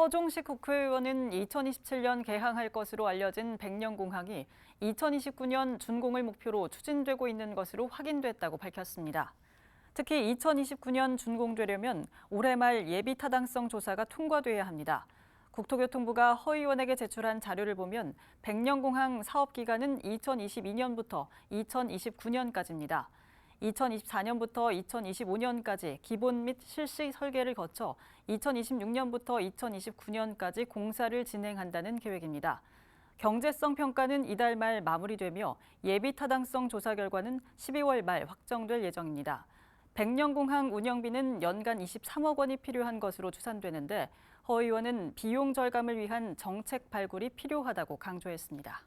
허종식 국회의원은 2027년 개항할 것으로 알려진 백령공항이 2029년 준공을 목표로 추진되고 있는 것으로 확인됐다고 밝혔습니다. 특히 2029년 준공되려면 올해 말 예비 타당성 조사가 통과돼야 합니다. 국토교통부가 허 의원에게 제출한 자료를 보면 백령공항 사업 기간은 2022년부터 2029년까지입니다. 2024년부터 2025년까지 기본 및 실시 설계를 거쳐 2026년부터 2029년까지 공사를 진행한다는 계획입니다. 경제성 평가는 이달 말 마무리되며 예비 타당성 조사 결과는 12월 말 확정될 예정입니다. 백령공항 운영비는 연간 23억 원이 필요한 것으로 추산되는데 허 의원은 비용 절감을 위한 정책 발굴이 필요하다고 강조했습니다.